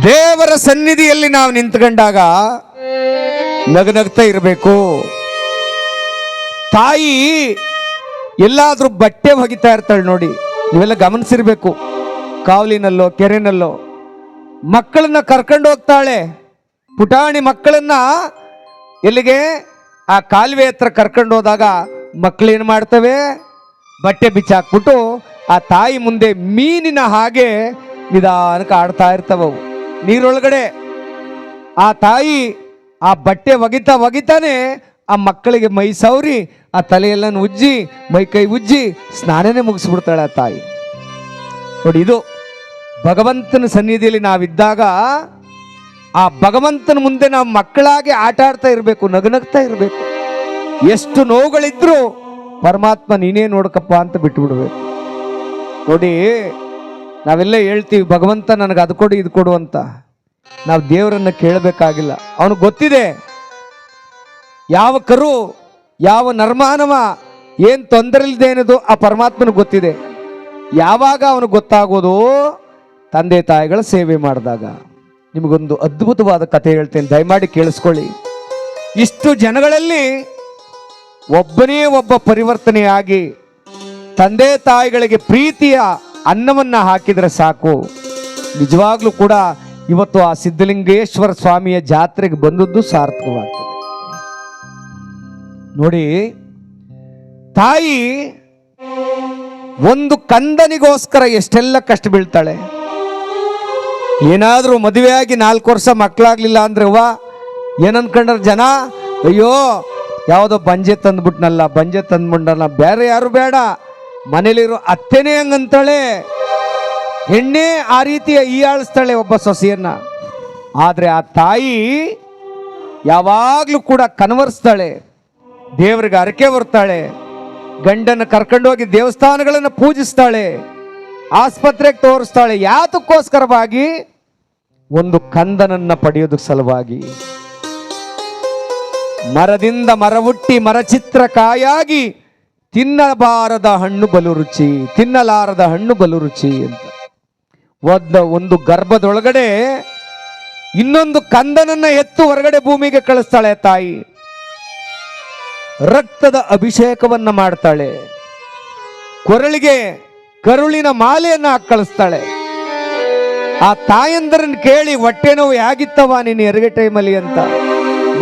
ದೇವರ ಸನ್ನಿಧಿಯಲ್ಲಿ ನಾವು ನಿಂತ್ಕೊಂಡಾಗ ನಗನಗ್ತಾ ಇರಬೇಕು. ತಾಯಿ ಎಲ್ಲಾದರೂ ಬಟ್ಟೆ ಒಗಿತಾ ಇರ್ತಾಳೆ ನೋಡಿ, ನೀವೆಲ್ಲ ಗಮನಿಸಿರ್ಬೇಕು. ಕಾವಲಿನಲ್ಲೋ, ಕೆರೆನಲ್ಲೋ, ಮಕ್ಕಳನ್ನ ಕರ್ಕೊಂಡು ಹೋಗ್ತಾಳೆ. ಪುಟಾಣಿ ಮಕ್ಕಳನ್ನ ಎಲ್ಲಿಗೆ? ಆ ಕಾಲುವೆ ಹತ್ರ ಕರ್ಕೊಂಡು ಹೋದಾಗ ಮಕ್ಕಳೇನು ಮಾಡ್ತವೆ? ಬಟ್ಟೆ ಬಿಚ್ಚಾಕ್ಬಿಟ್ಟು ಆ ತಾಯಿ ಮುಂದೆ ಮೀನಿನ ಹಾಗೆ ನಿಧಾನಕ್ಕೆ ಆಡ್ತಾ ಇರ್ತವವು ನೀರೊಳಗಡೆ ಆ ತಾಯಿ ಆ ಬಟ್ಟೆ ಒಗಿತಾ ಒಗಿತಾನೆ ಆ ಮಕ್ಕಳಿಗೆ ಮೈ ಸೌರಿ ಆ ತಲೆಯೆಲ್ಲ ಉಜ್ಜಿ, ಮೈ ಕೈ ಉಜ್ಜಿ ಸ್ನಾನನೇ ಮುಗಿಸ್ಬಿಡ್ತಾಳೆ ಆ ತಾಯಿ. ನೋಡಿ ಇದು ಭಗವಂತನ ಸನ್ನಿಧಿಯಲ್ಲಿ ನಾವಿದ್ದಾಗ ಆ ಭಗವಂತನ ಮುಂದೆ ನಾವು ಮಕ್ಕಳಾಗಿ ಆಟ ಆಡ್ತಾ ಇರಬೇಕು, ನಗನಗ್ತಾ ಇರಬೇಕು. ಎಷ್ಟು ನೋವುಗಳಿದ್ರೂ ಪರಮಾತ್ಮ ನೀನೇ ನೋಡಕಪ್ಪ ಅಂತ ಬಿಟ್ಬಿಡ್ಬೇಕು. ನೋಡಿ ನಾವೆಲ್ಲ ಹೇಳ್ತೀವಿ, ಭಗವಂತ ನನಗೆ ಅದು ಕೊಡು, ಇದು ಕೊಡು ಅಂತ. ನಾವು ದೇವರನ್ನ ಕೇಳಬೇಕಾಗಿಲ್ಲ. ಅವನು ಗೊತ್ತಿದೆ, ಯಾವ ಕರು, ಯಾವ ನರ್ಮಾನವ ಏನು ತೊಂದರೆ ಅನ್ನೋದು ಆ ಪರಮಾತ್ಮನಿಗೆ ಗೊತ್ತಿದೆ. ಯಾವಾಗ ಅವನು ಗೊತ್ತಾಗೋದು, ತಂದೆ ತಾಯಿಗಳ ಸೇವೆ ಮಾಡಿದಾಗ. ನಿಮಗೊಂದು ಅದ್ಭುತವಾದ ಕಥೆ ಹೇಳ್ತೇನೆ, ದಯಮಾಡಿ ಕೇಳಿಸ್ಕೊಳ್ಳಿ. ಇಷ್ಟು ಜನಗಳಲ್ಲಿ ಒಬ್ಬನೇ ಒಬ್ಬ ಪರಿವರ್ತನೆಯಾಗಿ ತಂದೆ ತಾಯಿಗಳಿಗೆ ಪ್ರೀತಿಯ ಅನ್ನವನ್ನ ಹಾಕಿದರೆ ಸಾಕು. ನಿಜವಾಗ್ಲೂ ಕೂಡ ಇವತ್ತು ಆ ಸಿದ್ಧಲಿಂಗೇಶ್ವರ ಸ್ವಾಮಿಯ ಜಾತ್ರೆಗೆ ಬಂದದ್ದು ಸಾರ್ಥಕವಾಗ್ತದೆ. ನೋಡಿ, ತಾಯಿ ಒಂದು ಕಂದನಿಗೋಸ್ಕರ ಎಷ್ಟೆಲ್ಲ ಕಷ್ಟ ಬೀಳ್ತಾಳೆ. ಏನಾದರೂ ಮದುವೆಯಾಗಿ ನಾಲ್ಕು ವರ್ಷ ಮಕ್ಕಳಾಗ್ಲಿಲ್ಲ ಅಂದ್ರೆ ವಾ ಏನನ್ಕೊಂಡ್ರ ಜನ? ಅಯ್ಯೋ, ಯಾವುದೋ ಬಂಜೆ ತಂದ್ಬಿಟ್ನಲ್ಲ ಬಂಜೆ ತಂದ್ಬಿಟ್ನಲ್ಲ, ಬೇರೆ ಯಾರು ಬೇಡ. ಮನೇಲಿರೋ ಅತ್ತೆನೇ ಹಂಗಂತಾಳೆ. ಹೆಣ್ಣೆ ಆ ರೀತಿಯ ಈಯಾಳಿಸ್ತಾಳೆ ಒಬ್ಬ ಸೊಸೆಯನ್ನ. ಆದರೆ ಆ ತಾಯಿ ಯಾವಾಗಲೂ ಕೂಡ ಕನವರ್ಸ್ತಾಳೆ ದೇವರಿಗೆ ಅರಕೆ ಬರ್ತಾಳೆ ಗಂಡನ ಕರ್ಕೊಂಡೋಗಿ ದೇವಸ್ಥಾನಗಳನ್ನು ಪೂಜಿಸ್ತಾಳೆ, ಆಸ್ಪತ್ರೆಗೆ ತೋರಿಸ್ತಾಳೆ. ಯಾತಕ್ಕೋಸ್ಕರವಾಗಿ? ಒಂದು ಕಂದನನ್ನ ಪಡೆಯೋದಕ್ಕೆ ಸಲುವಾಗಿ. ಮರದಿಂದ ಮರವುಟ್ಟಿ ಮರಚಿತ್ರ ಕಾಯಾಗಿ ತಿನ್ನಬಾರದ ಹಣ್ಣು ಬಲು ರುಚಿ ತಿನ್ನಲಾರದ ಹಣ್ಣು ಬಲು ರುಚಿ ಅಂತ. ಒದ್ದ ಒಂದು ಗರ್ಭದೊಳಗಡೆ ಇನ್ನೊಂದು ಕಂದನನ್ನ ಎತ್ತು ಹೊರಗಡೆ ಭೂಮಿಗೆ ಕಳಿಸ್ತಾಳೆ ತಾಯಿ. ರಕ್ತದ ಅಭಿಷೇಕವನ್ನ ಮಾಡ್ತಾಳೆ. ಕೊರಳಿಗೆ ಕರುಳಿನ ಮಾಲೆಯನ್ನ ಕಳಿಸ್ತಾಳೆ. ಆ ತಾಯಂದರನ್ನ ಕೇಳಿ, ಹೊಟ್ಟೆ ನೋವು ಹೇಗಿತ್ತವ ನೀನು ಹೆರಿಗೆ ಟೈಮಲ್ಲಿ? ಅಂತ.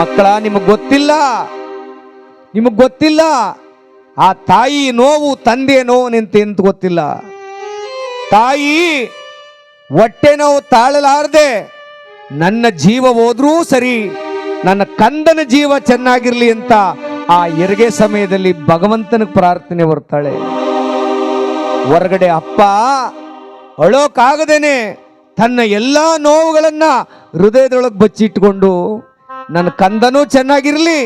ಮಕ್ಕಳ, ನಿಮಗೆ ಗೊತ್ತಿಲ್ಲ. ನಿಮಗೆ ಗೊತ್ತಿಲ್ಲ. ಆ ತಾಯಿ ನೋವು ತಂದೆ ನೋವು ನಿಂತ ಗೊತ್ತಿಲ್ಲ. ತಾಯಿ ಹೊಟ್ಟೆ ನೋವು ತಾಳಲಾರದೆ ನನ್ನ ಜೀವ ಹೋದ್ರೂ ಸರಿ, ನನ್ನ ಕಂದನ ಜೀವ ಚೆನ್ನಾಗಿರ್ಲಿ ಅಂತ ಆ ಹೆರಿಗೆ ಸಮಯದಲ್ಲಿ ಭಗವಂತನಿಗೆ ಪ್ರಾರ್ಥನೆ ಬರ್ತಾಳೆ ಹೊರಗಡೆ ಅಪ್ಪ, ಅಳೋಕಾಗದೇನೆ ತನ್ನ ಎಲ್ಲ ನೋವುಗಳನ್ನ ಹೃದಯದೊಳಗೆ ಬಚ್ಚಿಟ್ಕೊಂಡು, ನನ್ನ ಕಂದನೂ ಚೆನ್ನಾಗಿರ್ಲಿ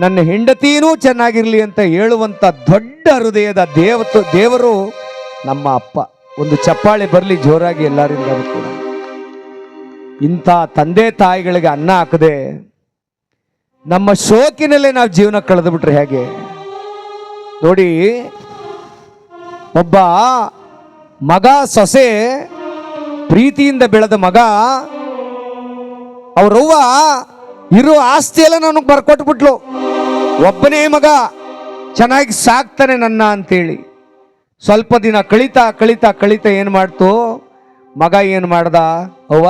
ನನ್ನ ಹೆಂಡತಿನೂ ಚೆನ್ನಾಗಿರಲಿ ಅಂತ ಹೇಳುವಂಥ ದೊಡ್ಡ ಹೃದಯದ ದೇವತ ದೇವರು ನಮ್ಮ ಅಪ್ಪ. ಒಂದು ಚಪ್ಪಾಳೆ ಬರಲಿ, ಜೋರಾಗಿ ಎಲ್ಲರಿಂದ ಕೂಡ. ಇಂಥ ತಂದೆ ತಾಯಿಗಳಿಗೆ ಅನ್ನ ಹಾಕದೆ ನಮ್ಮ ಶೋಕಿನಲ್ಲೇ ನಾವು ಜೀವನ ಕಳೆದು ಬಿಟ್ರೆ ಹೇಗೆ? ನೋಡಿ, ಒಬ್ಬ ಮಗ ಸೊಸೆ ಪ್ರೀತಿಯಿಂದ ಬೆಳೆದ ಮಗ, ಅವ್ರವ್ವ ಇರೋ ಆಸ್ತಿ ಎಲ್ಲ ನನಗೆ ಬರ್ಕೊಟ್ಬಿಟ್ಲು. ಒಬ್ಬನೇ ಮಗ ಚೆನ್ನಾಗಿ ಸಾಕ್ತಾನೆ ನನ್ನ ಅಂತೇಳಿ. ಸ್ವಲ್ಪ ದಿನ ಕಳಿತಾ ಕಳಿತಾ ಕಳೀತಾ ಏನು ಮಾಡ್ತು? ಮಗ ಏನು ಮಾಡ್ದ? ಅವ್ವ,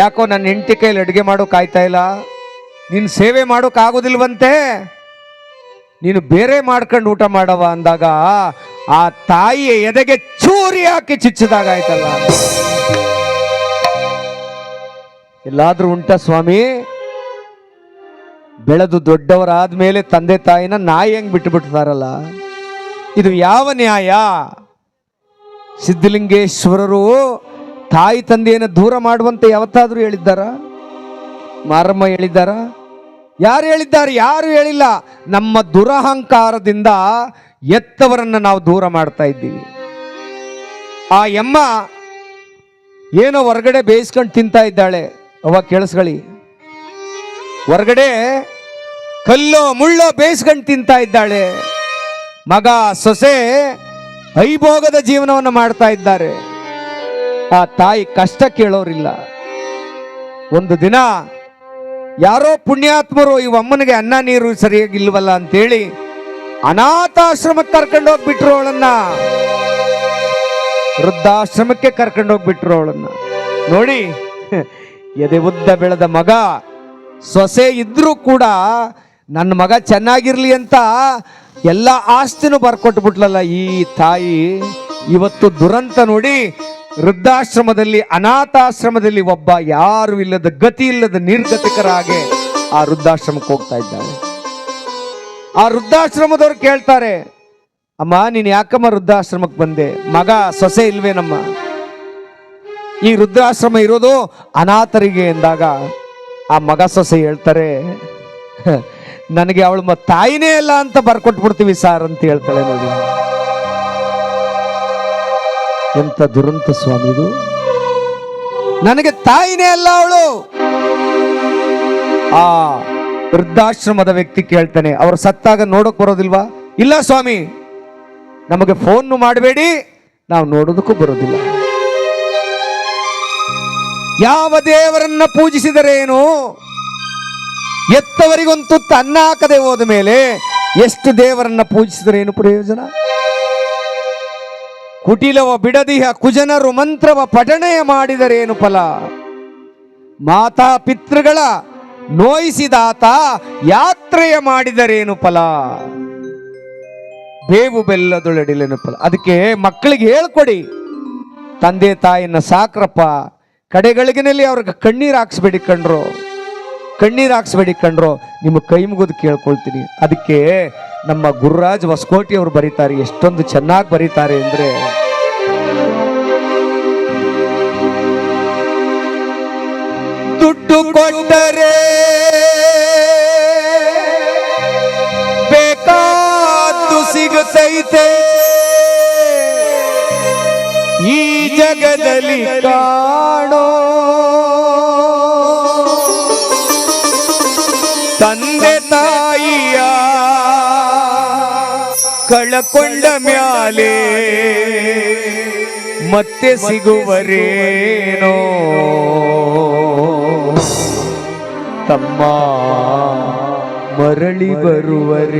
ಯಾಕೋ ನನ್ನ ಹೆಂಡತಿ ಕೈಲಿ ಅಡುಗೆ ಮಾಡೋಕೆ ಆಯ್ತಾ ಇಲ್ಲ? ನೀನು ಸೇವೆ ಮಾಡೋಕ್ಕಾಗೋದಿಲ್ವಂತೆ ನೀನು ಬೇರೆ ಮಾಡ್ಕೊಂಡು ಊಟ ಮಾಡವ ಅಂದಾಗ ಆ ತಾಯಿಯ ಎದೆಗೆ ಚೂರಿ ಹಾಕಿ ಚಿಚ್ಚಿದಾಗ ಆಯ್ತಲ್ಲ. ಎಲ್ಲಾದ್ರೂ ಉಂಟ ಸ್ವಾಮಿ? ಬೆಳೆದು ದೊಡ್ಡವರಾದ ಮೇಲೆ ತಂದೆ ತಾಯಿನ ನಾಯಿ ಹೆಂಗ್ ಬಿಟ್ಟು ಬಿಡ್ತಾರಲ್ಲ ಇದು ಯಾವ ನ್ಯಾಯ? ಸಿದ್ಧಲಿಂಗೇಶ್ವರರು ತಾಯಿ ತಂದೆಯನ್ನು ದೂರ ಮಾಡುವಂತೆ ಯಾವತ್ತಾದ್ರೂ ಹೇಳಿದ್ದಾರ? ಮಾರಮ್ಮ ಹೇಳಿದ್ದಾರ? ಯಾರು ಹೇಳಿದ್ದಾರೆ? ಯಾರು ಹೇಳಿಲ್ಲ? ನಮ್ಮ ದುರಹಂಕಾರದಿಂದ ಎತ್ತವರನ್ನ ನಾವು ದೂರ ಮಾಡ್ತಾ ಇದ್ದೀವಿ. ಆ ಎಮ್ಮ ಏನೋ ಹೊರಗಡೆ ಬೇಯಿಸ್ಕೊಂಡು ತಿಂತಾ ಇದ್ದಾಳೆ. ಅವ ಕೇಳಿಸ್ಕೊಳ್ಳಿ. ಹೊರಗಡೆ ಕಲ್ಲೋ ಮುಳ್ಳೋ ಬೇಯಿಸ್ಕೊಂಡು ತಿಂತಾ ಇದ್ದಾಳೆ. ಮಗ ಸೊಸೆ ಐಭೋಗದ ಜೀವನವನ್ನು ಮಾಡ್ತಾ ಇದ್ದಾರೆ. ಆ ತಾಯಿ ಕಷ್ಟ ಕೇಳೋರಿಲ್ಲ. ಒಂದು ದಿನ ಯಾರೋ ಪುಣ್ಯಾತ್ಮರು ಈ ಅಮ್ಮನಿಗೆ ಅನ್ನ ನೀರು ಸರಿಯಾಗಿಲ್ವಲ್ಲ ಅಂತೇಳಿ ಅನಾಥಾಶ್ರಮಕ್ಕೆ ಕರ್ಕೊಂಡು ಹೋಗ್ಬಿಟ್ರು ಅವಳನ್ನ. ವೃದ್ಧಾಶ್ರಮಕ್ಕೆ ಕರ್ಕೊಂಡು ಹೋಗ್ಬಿಟ್ರು ಅವಳನ್ನ. ನೋಡಿ, ಎದೆ ಉದ್ದ ಬೆಳೆದ ಮಗ ಸೊಸೆ ಇದ್ರೂ ಕೂಡ ನನ್ನ ಮಗ ಚೆನ್ನಾಗಿರ್ಲಿ ಅಂತ ಎಲ್ಲ ಆಸ್ತಿನೂ ಬರ್ಕೊಟ್ಬಿಟ್ಲಲ್ಲ ಈ ತಾಯಿ. ಇವತ್ತು ದುರಂತ ನೋಡಿ ವೃದ್ಧಾಶ್ರಮದಲ್ಲಿ ಅನಾಥಾಶ್ರಮದಲ್ಲಿ ಒಬ್ಬ ಯಾರು ಇಲ್ಲದ ಗತಿ ಇಲ್ಲದ ನಿರ್ಗತಿಕರ ಹಾಗೆ ಆ ವೃದ್ಧಾಶ್ರಮಕ್ಕೆ ಹೋಗ್ತಾ ಇದ್ದಾಳೆ. ಆ ವೃದ್ಧಾಶ್ರಮದವ್ರು ಕೇಳ್ತಾರೆ ಅಮ್ಮ ನೀನು ಯಾಕಮ್ಮ ವೃದ್ಧಾಶ್ರಮಕ್ಕೆ ಬಂದೆ? ಮಗ ಸೊಸೆ ಇಲ್ವೇನಮ್ಮ? ಈ ವೃದ್ಧಾಶ್ರಮ ಇರೋದು ಅನಾಥರಿಗೆ ಎಂದಾಗ ಆ ಮಗ ಸೊಸೆ ಹೇಳ್ತಾರೆ "ಹ, ನನಗೆ ಅವಳು ಮ ತಾಯಿನೇ ಅಲ್ಲ ಅಂತ ಬರ್ಕೊಟ್ಬಿಡ್ತೀವಿ ಸಾರ್ ಅಂತ ಹೇಳ್ತಾಳೆ ನೋಡಿ. ಎಂತ ದುರಂತ ಸ್ವಾಮಿ ಇದು. ನನಗೆ ತಾಯಿನೇ ಅಲ್ಲ ಅವಳು. ಆ ವೃದ್ಧಾಶ್ರಮದ ವ್ಯಕ್ತಿ ಕೇಳ್ತಾನೆ, ಅವ್ರು ಸತ್ತಾಗ ನೋಡಕ್ ಬರೋದಿಲ್ವಾ? ಇಲ್ಲ ಸ್ವಾಮಿ. ನಮಗೆ ಫೋನ್ ಮಾಡಬೇಡಿ. ನಾವು ನೋಡೋದಕ್ಕೂ ಬರೋದಿಲ್ಲ. ಯಾವ ದೇವರನ್ನ ಪೂಜಿಸಿದರೇನು ಎತ್ತವರಿಗೊಂದು ತನ್ನ ಹಾಕದೆ ಹೋದ ಮೇಲೆ ಎಷ್ಟು ದೇವರನ್ನ ಪೂಜಿಸಿದರೇನು ಪ್ರಯೋಜನ? ಕುಟಿಲವ ಬಿಡದಿಹ ಕುಜನರು ಮಂತ್ರವ ಪಠಣೆಯ ಮಾಡಿದರೇನು ಫಲ? ಮಾತಾ ಪಿತೃಗಳ ನೋಯಿಸಿದಾತ ಯಾತ್ರೆಯ ಮಾಡಿದರೇನು ಫಲ? ಬೇವು ಬೆಲ್ಲದೊಳಡಿಲೇನು ಫಲ? ಅದಕ್ಕೆ ಮಕ್ಕಳಿಗೆ ಹೇಳ್ಕೊಡಿ. ತಂದೆ ತಾಯಿನ ಸಾಕ್ರಪ್ಪ ಕಡೆಗಳಿಗಿನಲ್ಲಿ ಅವ್ರಿಗೆ ಕಣ್ಣೀರು ಹಾಕ್ಸ್ಬೇಡಿ ಕಣ್ರು. ಕಣ್ಣೀರು ಹಾಕ್ಸ್ಬೇಡಿ ಕಣ್ರು. ನಿಮ್ಮ ಕೈ ಮುಗಿದು ಕೇಳ್ಕೊಳ್ತೀನಿ. ಅದಕ್ಕೆ ನಮ್ಮ ಗುರುರಾಜ್ ಹೊಸಕೋಟಿ ಅವರು ಬರೀತಾರೆ. ಎಷ್ಟೊಂದು ಚೆನ್ನಾಗಿ ಬರೀತಾರೆ ಅಂದ್ರೆ. ದುಡ್ಡು ಕೊಟ್ಟರೆ ಬೇಕಾದ್ದು ಸಿಗುತ್ತೈತೆ. ಈ ಜಗದಲ್ಲಿ ಕಾಣೋ ಕಳಕೊಂಡ ಮ್ಯಾಲೆ ಮತ್ತೆ ಸಿಗುವರೇನೋ? ತಮ್ಮ ಮರಳಿ ಬರುವರೇನೋ?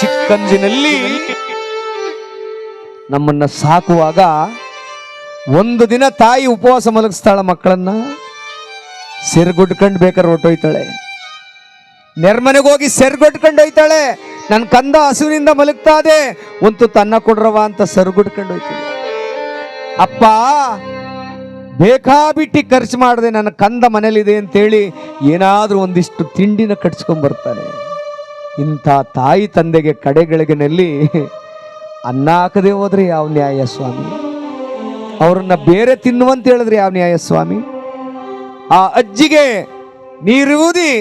ಚಿಕ್ಕಂಜಿನಲ್ಲಿ ನಮ್ಮನ್ನ ಸಾಕುವಾಗ ಒಂದು ದಿನ ತಾಯಿ ಉಪವಾಸ ಮಲಗಿಸ್ತಾಳ ಮಕ್ಕಳನ್ನ. ಸೆರ್ಗುಡ್ಕಂಡು ಬೇಕಾದ್ರೆ ಹೊರ್ಟೋಯ್ತಾಳೆ. ನೆರ್ಮನೆಗೆ ಹೋಗಿ ಸೆರ್ಗೊಟ್ಕೊಂಡು ಹೋಯ್ತಾಳೆ ನನ್ನ ಕಂದ ಹಸುವಿನಿಂದ ಮಲಗ್ತಾದೆ. ಒಂದು ತನ್ನ ಕೊಡ್ರವ ಅಂತ ಸೆರ್ಗುಡ್ಕೊಂಡು ಹೋಯ್ತಾಳೆ ಅಪ್ಪ, ಬೇಕಾಬಿಟ್ಟಿ ಖರ್ಚು ಮಾಡದೆ ನನ್ನ ಕಂದ ಮನೇಲಿದೆ ಅಂತೇಳಿ ಏನಾದರೂ ಒಂದಿಷ್ಟು ತಿಂಡಿನ ಕಟ್ಸ್ಕೊಂಡ್ ಬರ್ತಾನೆ ಇಂಥ ತಾಯಿ ತಂದೆಗೆ ಕಡೆಗಳಿಗೆನಲ್ಲಿ ಅನ್ನ ಹಾಕದೆ ಹೋದ್ರೆ ಯಾವ ನ್ಯಾಯ ಸ್ವಾಮಿ? ಅವ್ರನ್ನ ಬೇರೆ ತಿನ್ನುವಂತ ಹೇಳಿದ್ರೆ ಯಾವ ನ್ಯಾಯ ಸ್ವಾಮಿ? ಆ ಅಜ್ಜಿಗೆ ನೀರುವುದಿ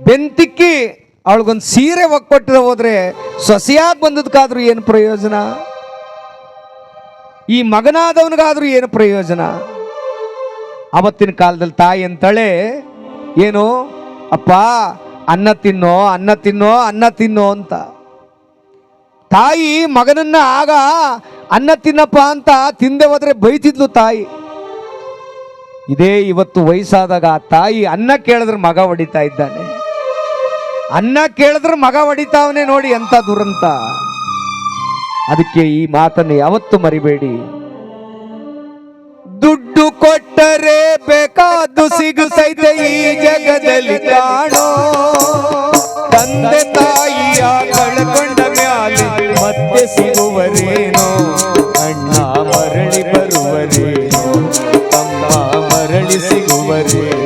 ಬೆಂತಿಕ್ಕಿ ಅವಳಿಗೊಂದು ಸೀರೆ ಒಕ್ಕೊಟ್ಟಿದ ಹೋದ್ರೆ ಸೊಸೆಯಾಗಿ ಬಂದದಕ್ಕಾದ್ರೂ ಏನು ಪ್ರಯೋಜನ? ಈ ಮಗನಾದವನಿಗಾದ್ರೂ ಏನು ಪ್ರಯೋಜನ? ಅವತ್ತಿನ ಕಾಲದಲ್ಲಿ ತಾಯಿ ಅಂತಳೆ, ಏನು? ಅಪ್ಪ, ಅನ್ನ ತಿನ್ನೋ ಅನ್ನ ತಿನ್ನೋ ಅನ್ನ ತಿನ್ನೋ ಅಂತ. ತಾಯಿ ಮಗನನ್ನ ಆಗ, ಅನ್ನ ತಿನ್ನಪ್ಪ ಅಂತ ತಿಂದೆ ಹೋದ್ರೆ ಬೈತಿದ್ಲು ತಾಯಿ. ಇದೇ ಇವತ್ತು ವಯಸ್ಸಾದಾಗ ತಾಯಿ ಅನ್ನ ಕೇಳಿದ್ರೆ ಮಗ ಹೊಡಿತಾ ಇದ್ದಾನೆ. ಅನ್ನ ಕೇಳಿದ್ರೆ ಮಗ ಹೊಡಿತಾವನೆ ನೋಡಿ ಎಂತ ದುರಂತ. ಅದಕ್ಕೆ ಈ ಮಾತನ್ನು ಯಾವತ್ತು ಮರಿಬೇಡಿ. ದುಡ್ಡು ಕೊಟ್ಟರೆ ಬೇಕಾದ್ದು ಸಹಿತ ಈ ಜಗದಲ್ಲಿ ಕಾಣೋ. ತಂದೆ ತಾಯಿಯ ಕಳ್ಕೊಂಡ ಮ್ಯಾಲೆ ಮತ್ತೆ ಸಿಗುವರೇನೋ? ಅಣ್ಣ ಮರಳಿ ಬರುವರೇನೋ? ತಮ್ಮ ಮರಳಿ ಸಿಗುವರೇನೋ?